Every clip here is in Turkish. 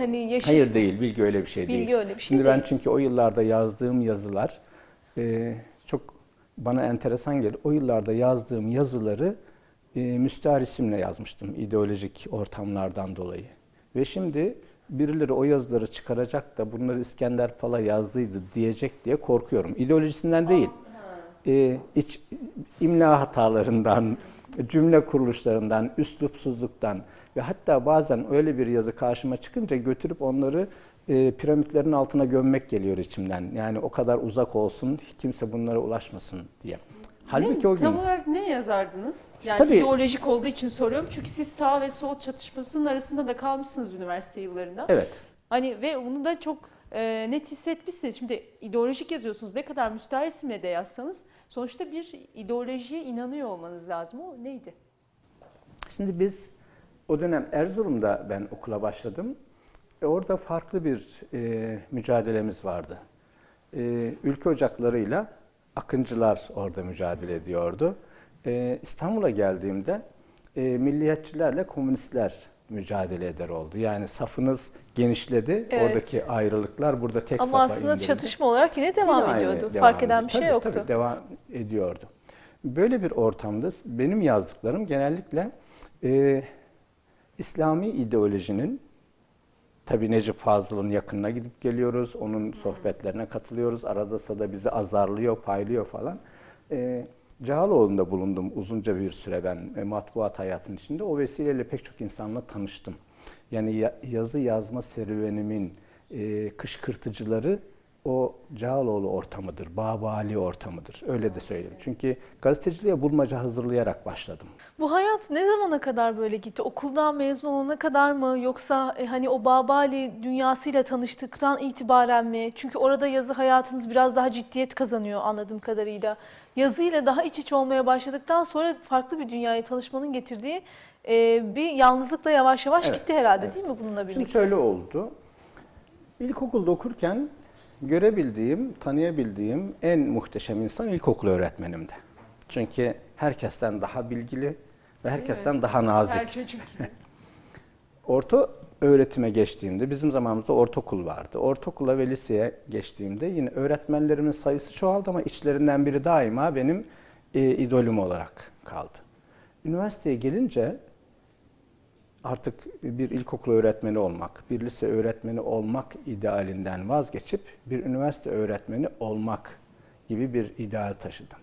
hani yaşı Hayır değil, bilgi öyle bir şey değil. Bilgi öyle bir şey Şimdi ben değil. çünkü o yıllarda yazdığım yazılar e, çok bana enteresan gelir. O yıllarda yazdığım yazıları e, müstahar isimle yazmıştım ideolojik ortamlardan dolayı. Ve şimdi birileri o yazıları çıkaracak da bunları İskender Pala yazdıydı diyecek diye korkuyorum. İdeolojisinden değil. E, iç, imla hatalarından, cümle kuruluşlarından, üslupsuzluktan ve hatta bazen öyle bir yazı karşıma çıkınca götürüp onları e, piramitlerin altına gömmek geliyor içimden. Yani o kadar uzak olsun, kimse bunlara ulaşmasın diye. Halbuki ne, o gün Tam olarak ne yazardınız? Yani Tabii. ideolojik olduğu için soruyorum. Çünkü siz sağ ve sol çatışmasının arasında da kalmışsınız üniversite yıllarında. evet Hani ve bunu da çok e, net hissetmişsiniz. Şimdi ideolojik yazıyorsunuz. Ne kadar müstahar isimle de yazsanız sonuçta bir ideolojiye inanıyor olmanız lazım. O neydi? Şimdi biz o dönem Erzurum'da ben okula başladım. E, orada farklı bir e, mücadelemiz vardı. E, ülke ocaklarıyla akıncılar orada mücadele ediyordu. E, İstanbul'a geldiğimde e, milliyetçilerle komünistler mücadele eder oldu. Yani safınız genişledi. Evet. Oradaki ayrılıklar burada tek ama safa aslında indirildi. çatışma olarak yine devam Yine ediyordu. devam Fark eden bir şey Tabii, yoktu. Tabii devam ediyordu. Böyle bir ortamda benim yazdıklarım genellikle e, İslami ideolojinin tabi Necip Fazıl'ın yakınına gidip geliyoruz. Onun sohbetlerine katılıyoruz. Arada sırada bizi azarlıyor, paylıyor falan. E, Cağaloğlu'nda bulundum uzunca bir süre ben e, matbuat hayatının içinde. O vesileyle pek çok insanla tanıştım. Yani ya- yazı yazma serüvenimin e, kışkırtıcıları o Cağaloğlu ortamıdır, Babali ortamıdır. Öyle de söyleyeyim. Çünkü gazeteciliğe bulmaca hazırlayarak başladım. Bu hayat ne zamana kadar böyle gitti? Okuldan mezun olana kadar mı? Yoksa e, hani o Babali dünyasıyla tanıştıktan itibaren mi? Çünkü orada yazı hayatınız biraz daha ciddiyet kazanıyor anladığım kadarıyla. Yazıyla daha iç içe olmaya başladıktan sonra farklı bir dünyaya tanışmanın getirdiği e, bir yalnızlıkla yavaş yavaş Evet, gitti herhalde evet. değil mi bununla Şimdi birlikte? şöyle oldu. İlkokulda okurken görebildiğim, tanıyabildiğim en muhteşem insan ilkokul öğretmenimdi. Çünkü herkesten daha bilgili ve herkesten daha nazik. Her çocuk gibi. Orta öğretime geçtiğimde, bizim zamanımızda ortaokul vardı. Ortaokula ve liseye geçtiğimde yine öğretmenlerimin sayısı çoğaldı ama içlerinden biri daima benim e, idolüm olarak kaldı. Üniversiteye gelince artık bir ilkokul öğretmeni olmak, bir lise öğretmeni olmak idealinden vazgeçip bir üniversite öğretmeni olmak gibi bir ideal taşıdım.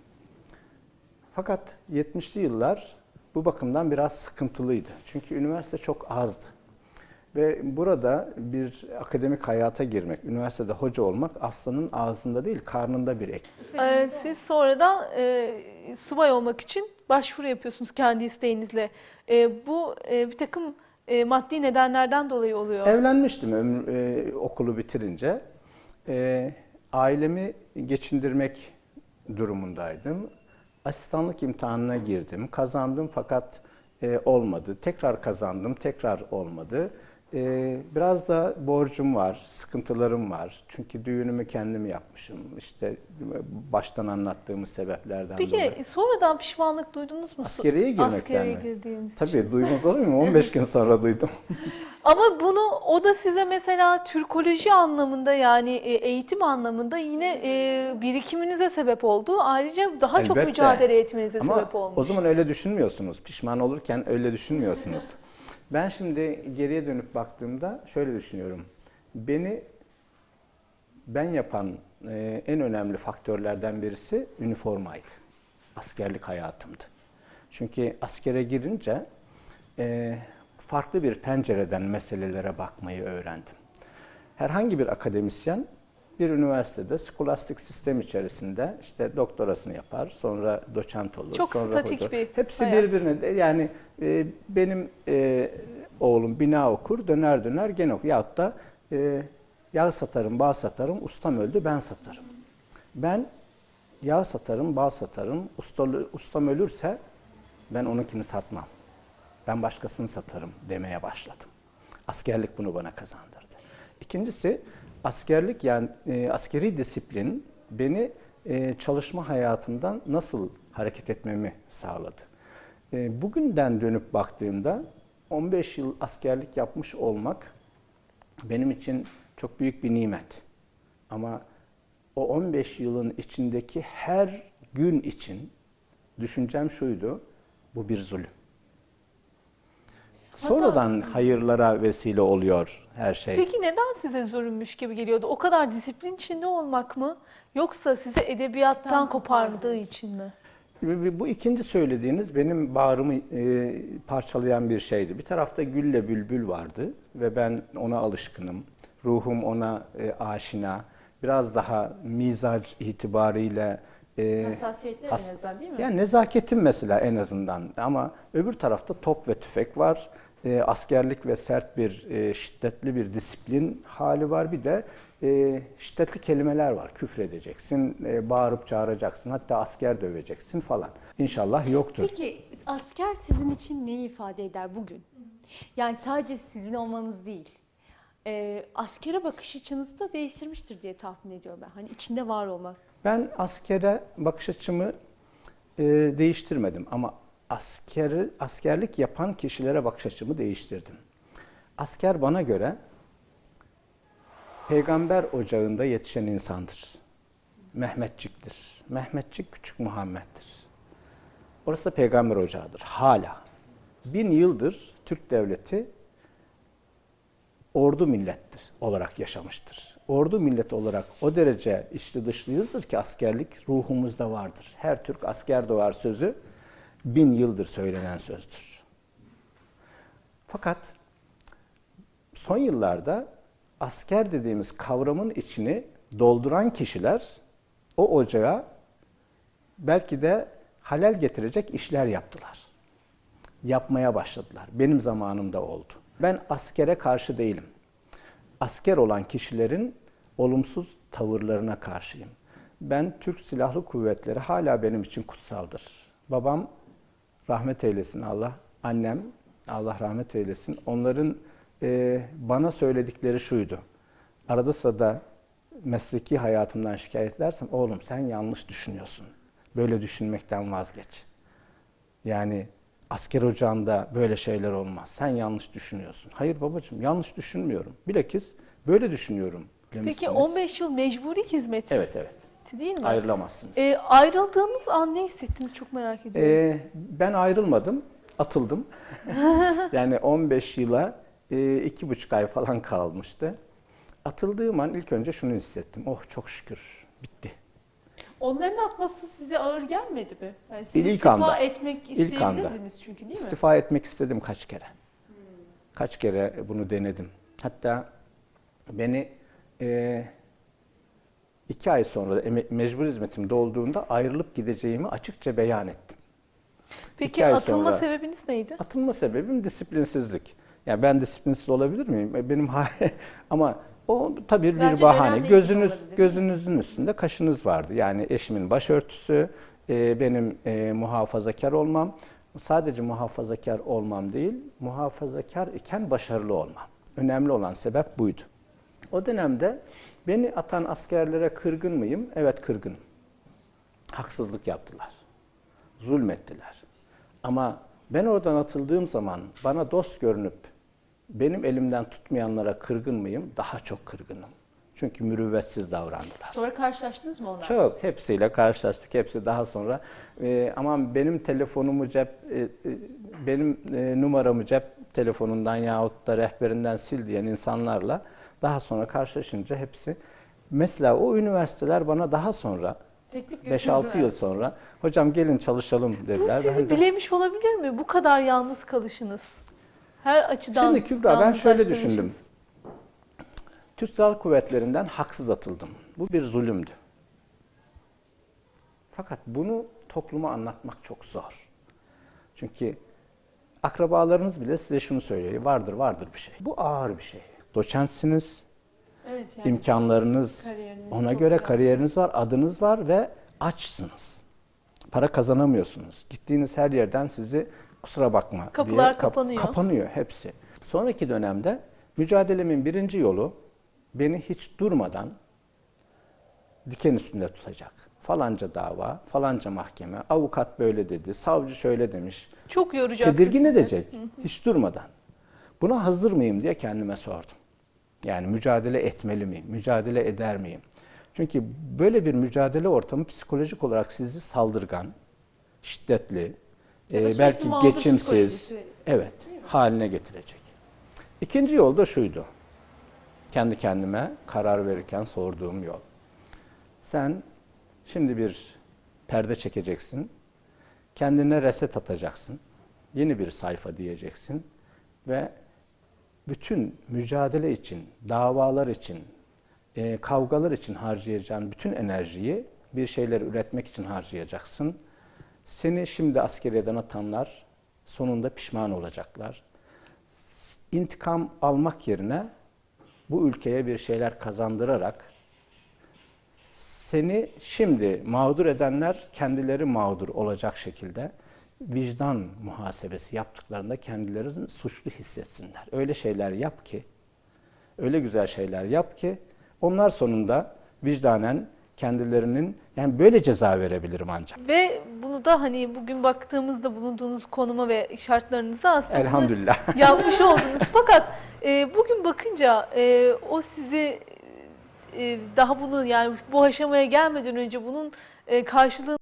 Fakat 70'li yıllar bu bakımdan biraz sıkıntılıydı. Çünkü üniversite çok azdı. Ve burada bir akademik hayata girmek, üniversitede hoca olmak aslanın ağzında değil, karnında bir ek. E, siz sonradan e, subay olmak için başvuru yapıyorsunuz kendi isteğinizle. E, bu e, bir takım e, maddi nedenlerden dolayı oluyor. Evlenmiştim ömür, e, okulu bitirince. E, ailemi geçindirmek durumundaydım. Asistanlık imtihanına girdim. Kazandım fakat e, olmadı. Tekrar kazandım, tekrar olmadı. E, biraz da borcum var, sıkıntılarım var. Çünkü düğünümü kendim yapmışım. İşte baştan anlattığımız sebeplerden dolayı. Peki sonradan pişmanlık duydunuz mu? Askeriye girmekten Askeriye mi? girdiğiniz için. Tabii duymaz olur muyum? 15 gün sonra duydum. Ama bunu o da size mesela Türkoloji anlamında yani e, eğitim anlamında yine e, birikiminize sebep oldu. Ayrıca daha çok Elbette. mücadele etmenize Ama sebep olmuş. o zaman öyle düşünmüyorsunuz. Pişman olurken öyle düşünmüyorsunuz. Ben şimdi geriye dönüp baktığımda şöyle düşünüyorum. Beni ben yapan e, en önemli faktörlerden birisi üniformaydı. Askerlik hayatımdı. Çünkü askere girince e, farklı bir pencereden meselelere bakmayı öğrendim. Herhangi bir akademisyen bir üniversitede skolastik sistem içerisinde işte doktorasını yapar, sonra doçent olur, Çok sonra statik hoca. bir Hepsi hayat. birbirine de yani e, benim e, oğlum bina okur, döner döner gene okur. Yahut da e, yağ satarım, bal satarım, ustam öldü ben satarım. Ben yağ satarım, bal satarım, ustalı, ustam ölürse ben onunkini satmam. Ben başkasını satarım demeye başladım. Askerlik bunu bana kazandırdı. İkincisi askerlik yani e, askeri disiplin beni e, çalışma hayatından nasıl hareket etmemi sağladı. E, bugünden dönüp baktığımda 15 yıl askerlik yapmış olmak benim için çok büyük bir nimet. Ama o 15 yılın içindeki her gün için düşüncem şuydu, bu bir zulüm. Hatta- Sonradan hayırlara vesile oluyor her şey. Peki neden size zulümmüş gibi geliyordu? O kadar disiplin içinde olmak mı? Yoksa size edebiyattan kopardığı için mi? Bu ikinci söylediğiniz benim bağrımı e, parçalayan bir şeydi. Bir tarafta gülle bülbül vardı ve ben ona alışkınım. Ruhum ona e, aşina. Biraz daha mizac itibariyle e, Hassasiyetler has- en azından değil mi? yani nezaketim mesela en azından ama öbür tarafta top ve tüfek var. E, askerlik ve sert bir e, şiddetli bir disiplin hali var. Bir de e, şiddetli kelimeler var. Küfredeceksin, e, bağırıp çağıracaksın, hatta asker döveceksin falan. İnşallah yoktur. Peki asker sizin için neyi ifade eder bugün? Yani sadece sizin olmanız değil. Ee, askere bakış açınızı da değiştirmiştir diye tahmin ediyorum ben. Hani içinde var olmak. Ben askere bakış açımı e, değiştirmedim ama askeri, askerlik yapan kişilere bakış açımı değiştirdim. Asker bana göre peygamber ocağında yetişen insandır. Mehmetçiktir. Mehmetçik küçük Muhammed'dir. Orası da peygamber ocağıdır. Hala. Bin yıldır Türk devleti ordu millettir olarak yaşamıştır. Ordu millet olarak o derece içli dışlıyızdır ki askerlik ruhumuzda vardır. Her Türk asker doğar sözü bin yıldır söylenen sözdür. Fakat son yıllarda asker dediğimiz kavramın içini dolduran kişiler o ocağa belki de halel getirecek işler yaptılar. Yapmaya başladılar. Benim zamanımda oldu. Ben askere karşı değilim. Asker olan kişilerin olumsuz tavırlarına karşıyım. Ben Türk Silahlı Kuvvetleri hala benim için kutsaldır. Babam rahmet eylesin Allah, annem Allah rahmet eylesin. Onların e, bana söyledikleri şuydu. Arada sırada mesleki hayatımdan şikayet edersem, oğlum sen yanlış düşünüyorsun. Böyle düşünmekten vazgeç. Yani asker ocağında böyle şeyler olmaz. Sen yanlış düşünüyorsun. Hayır babacığım yanlış düşünmüyorum. Bilakis böyle düşünüyorum. Peki demişsiniz. 15 yıl mecburi hizmet Evet evet. Değil mi? Ayrılamazsınız. Ee, ayrıldığınız an ne hissettiniz çok merak ediyorum. Ee, ben ayrılmadım, atıldım. yani 15 yıla e, iki buçuk ay falan kalmıştı. Atıldığım an ilk önce şunu hissettim. Oh çok şükür bitti. Onların atması size ağır gelmedi mi? Yani siz İlk istifa anda. etmek İlk anda. isteyebilirdiniz çünkü değil mi? İstifa etmek istedim kaç kere. Kaç kere bunu denedim. Hatta beni e, iki ay sonra eme- mecbur hizmetim dolduğunda ayrılıp gideceğimi açıkça beyan ettim. Peki iki atılma sonra- sebebiniz neydi? Atılma sebebim disiplinsizlik. Yani ben disiplinsiz olabilir miyim? E, Benim ama o tabii bir Bence bahane. Gözünüz olabilir, gözünüzün üstünde kaşınız vardı. Yani eşimin başörtüsü, e, benim e, muhafazakar olmam, sadece muhafazakar olmam değil, muhafazakar iken başarılı olmam. Önemli olan sebep buydu. O dönemde beni atan askerlere kırgın mıyım? Evet kırgınım. Haksızlık yaptılar. Zulmettiler. Ama ben oradan atıldığım zaman bana dost görünüp benim elimden tutmayanlara kırgın mıyım? Daha çok kırgınım. Çünkü mürüvvetsiz davrandılar. Sonra karşılaştınız mı onlarla? Çok hepsiyle karşılaştık. Hepsi daha sonra e, aman benim telefonumu cep e, e, benim e, numaramı cep telefonundan yahut da rehberinden sil diyen insanlarla daha sonra karşılaşınca hepsi mesela o üniversiteler bana daha sonra Teklif 5-6 götürdüler. yıl sonra hocam gelin çalışalım Bu dediler. sizi Ben de- bilemiş olabilir mi? Bu kadar yalnız kalışınız. Her açıdan Şimdi Kübra ben şöyle düşündüm. Türk Silahlı Kuvvetlerinden haksız atıldım. Bu bir zulümdü. Fakat bunu topluma anlatmak çok zor. Çünkü akrabalarınız bile size şunu söylüyor. Vardır vardır bir şey. Bu ağır bir şey. Doçentsiniz, Evet yani. imkanlarınız ona göre kariyeriniz var, adınız var ve açsınız. Para kazanamıyorsunuz. Gittiğiniz her yerden sizi kusura bakma Kapılar diye kap- kapanıyor. kapanıyor hepsi. Sonraki dönemde mücadelemin birinci yolu beni hiç durmadan diken üstünde tutacak. Falanca dava, falanca mahkeme, avukat böyle dedi, savcı şöyle demiş. Çok yoracaktı Tedirgin edecek hiç durmadan. Buna hazır mıyım diye kendime sordum. Yani mücadele etmeli miyim? Mücadele eder miyim? Çünkü böyle bir mücadele ortamı psikolojik olarak sizi saldırgan, şiddetli, e, belki geçimsiz, evet, haline getirecek. İkinci yol da şuydu. Kendi kendime karar verirken sorduğum yol. Sen şimdi bir perde çekeceksin. Kendine reset atacaksın. Yeni bir sayfa diyeceksin ve bütün mücadele için, davalar için, e, kavgalar için harcayacağın bütün enerjiyi bir şeyler üretmek için harcayacaksın. Seni şimdi askeriyeden atanlar sonunda pişman olacaklar. İntikam almak yerine bu ülkeye bir şeyler kazandırarak seni şimdi mağdur edenler kendileri mağdur olacak şekilde vicdan muhasebesi yaptıklarında kendilerini suçlu hissetsinler. Öyle şeyler yap ki, öyle güzel şeyler yap ki onlar sonunda vicdanen kendilerinin yani böyle ceza verebilirim ancak. Ve bunu da hani bugün baktığımızda bulunduğunuz konuma ve şartlarınıza aslında Elhamdülillah. yapmış oldunuz. Fakat e, bugün bakınca e, o sizi e, daha bunu yani bu aşamaya gelmeden önce bunun e, karşılığını